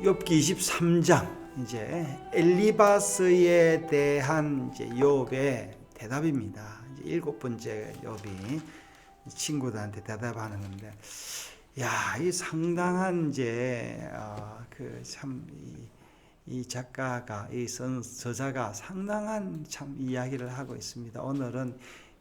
욥기 23장 이제 엘리바스에 대한 이제 욥의 대답입니다. 일곱 번째 욥이 친구들한테 대답하는 건데, 야, 이 상당한 이제 어, 그참이 이 작가가 이 선, 저자가 상당한 참 이야기를 하고 있습니다. 오늘은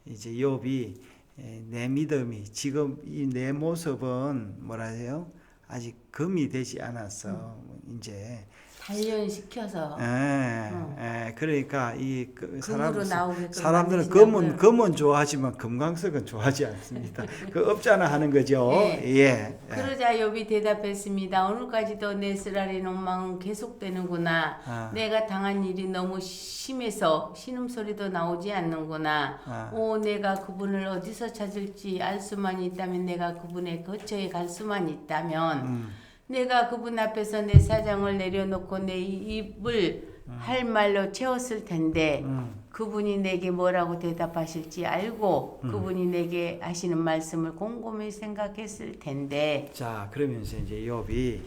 이제 욥이 에, 내 믿음이 지금 이 내 모습은 뭐라 해요? 아직 금이 되지 않았어. 이제 단련시켜서 예, 어. 예, 그러니까 이 그, 사람 사람들은? 금은 금은 좋아하지만 금강석은 좋아하지 않습니다. 그 없잖아 하는 거죠. 네. 예. 예. 그러자 욥이 대답했습니다. 오늘까지도 내 쓰라린 욕망은 계속되는구나. 아. 내가 당한 일이 너무 심해서 신음 소리도 나오지 않는구나. 아. 오 내가 그분을 어디서 찾을지 알 수만 있다면 내가 그분의 거처에 갈 수만 있다면 음. 내가 그분 앞에서 내 사장을 내려놓고 내 입을 할 말로 채웠을 텐데 음. 그분이 내게 뭐라고 대답하실지 알고 그분이 내게 하시는 말씀을 곰곰이 생각했을 텐데 자, 그러면서 이제 욥이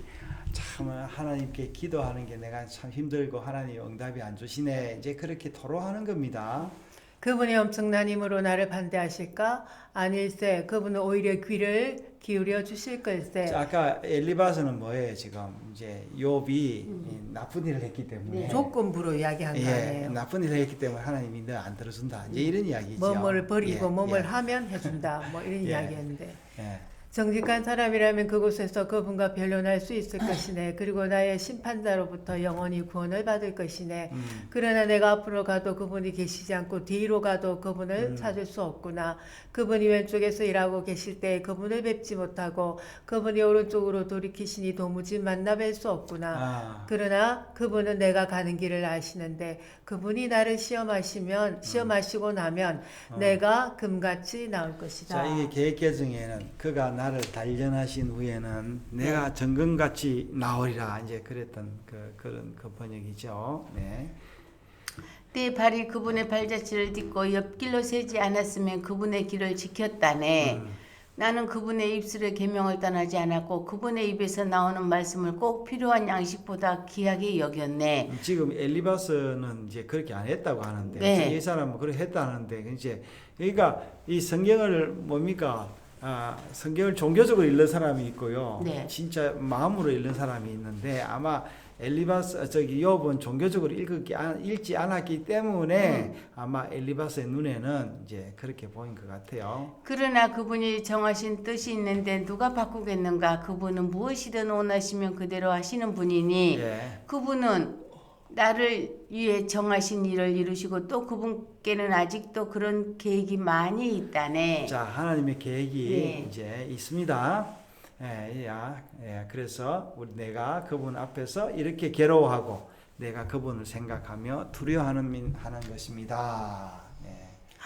참 하나님께 기도하는 게 내가 참 힘들고 하나님 응답이 안 주시네. 이제 그렇게 토로하는 겁니다. 그분이 엄청난 힘으로 나를 반대하실까? 아닐세 그분은 오히려 귀를 기울여 주실 걸세 자, 아까 엘리바스는 뭐예요, 지금? 이제 욥이 이 나쁜 일을 했기 때문에 네. 조건부로 이야기한 거 예. 나쁜 일을 했기 때문에 하나님이 너 안 들어준다. 이제 이런 이야기죠. 뭐뭐를 버리고 예, 뭐뭘 예, 하면 해준다. 뭐 이런 예. 이야기였는데 예. 정직한 사람이라면 그곳에서 그분과 변론할 수 있을 것이네. 그리고 나의 심판자로부터 영원히 구원을 받을 것이네. 음. 그러나 내가 앞으로 가도 그분이 계시지 않고 뒤로 가도 그분을 음. 찾을 수 없구나. 그분이 왼쪽에서 일하고 계실 때 그분을 뵙지 못하고 그분이 오른쪽으로 돌이키시니 도무지 만나 뵐 수 없구나. 아, 그러나 그분은 내가 가는 길을 아시는데 그분이 나를 시험하시면 시험하시고 나면 내가 금같이 나올 것이다. 음. 자, 이게 계획 개정에는 그가 나를 단련하신 후에는 내가 정금같이 나오리라 이제 그랬던 그 그런 그 번역이죠. 네. 때 발이 그분의 발자취를 딛고 옆길로 세지 않았으면 그분의 길을 지켰다네. 음. 나는 그분의 입술의 계명을 떠나지 않았고 그분의 입에서 나오는 말씀을 꼭 필요한 양식보다 귀하게 여겼네. 지금 엘리바스는 이제 그렇게 안 했다고 하는데 네. 이 사람은 그렇게 했다는데 이제 그러니까 이 성경을 뭡니까 아, 성경을 종교적으로 읽는 사람이 있고요. 네. 진짜 마음으로 읽는 사람이 있는데 아마 엘리바스 아, 저기 욥은 종교적으로 읽기 안- 읽지 않았기 때문에 아마 엘리바스의 눈에는 이제 그렇게 보인 것 같아요. 그러나 그분이 정하신 뜻이 있는데 누가 바꾸겠는가? 그분은 무엇이든 원하시면 그대로 하시는 분이니 예. 그분은 나를 위해 정하신 일을 이루시고 또 그분께는 아직도 그런 계획이 많이 있다네. 자 하나님의 계획이 네. 이제 있습니다. 예, 야, 예, 그래서 우리 내가 그분 앞에서 이렇게 괴로워하고 내가 그분을 생각하며 두려워하는 민- 하는 것입니다.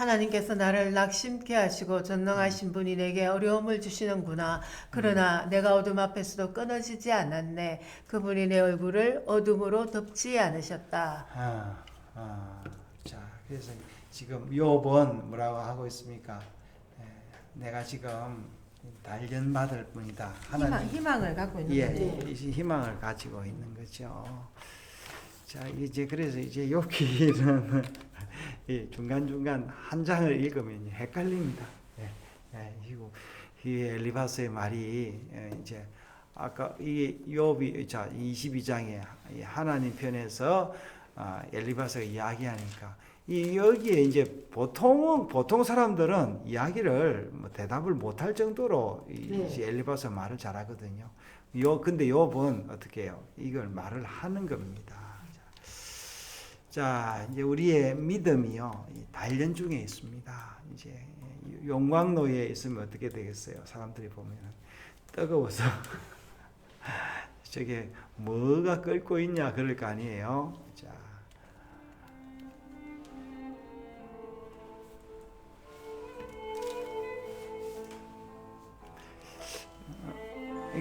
예. 하나님께서 나를 낙심케 하시고 전능하신 분이 내게 어려움을 주시는구나. 그러나 내가 어둠 앞에서도 끊어지지 않았네. 그분이 내 얼굴을 어둠으로 덮지 않으셨다. 아, 아, 자, 그래서 지금 욥은 뭐라고 하고 있습니까? 예, 내가 지금 단련받을 뿐이다. 희망, 희망 을 갖고 있는 예, 거죠. 이 희망을 가지고 있는 거죠. 자, 이제 그래서 이제 여기는 이 중간 중간 한 장을 읽으면 헷갈립니다. 예, 예, 이 엘리바스의 말이 예, 이제 아까 이 욥이 자 22장에 하나님 편에서 아, 엘리바스가 이야기하니까 이 여기에 이제 보통은 보통 사람들은 이야기를 뭐 대답을 못할 정도로 이 네. 엘리바스 말을 잘하거든요. 요 근데 욥은 어떻게 해요? 이걸 말을 하는 겁니다. 자, 이제 우리의 믿음이요. 이 단련 중에 있습니다. 이제 용광로에 있으면 어떻게 되겠어요? 사람들이 보면 뜨거워서. 저게 뭐가 끓고 있냐 그럴 거 아니에요. 자,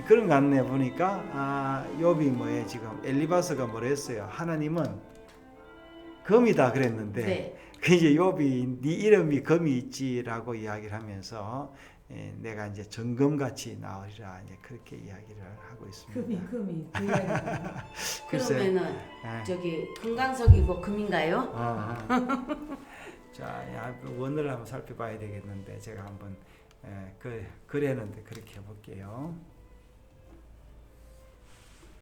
그런 거 같네 보니까. 아 욥이 뭐예요 지금? 엘리바스가 뭐랬어요? 하나님은 검이다 그랬는데 네. 그 이제 욥이 네 이름이 검이 있지라고 이야기를 하면서 예, 내가 이제 점검같이 나으리라 이제 그렇게 이야기를 하고 있습니다. 금이 금이 그. 그러면은 예. 저기 금강석이고 금인가요? 아, 자, 야, 원을 한번 살펴봐야 되겠는데 제가 한번 예, 그 그랬는데 그렇게 해볼게요.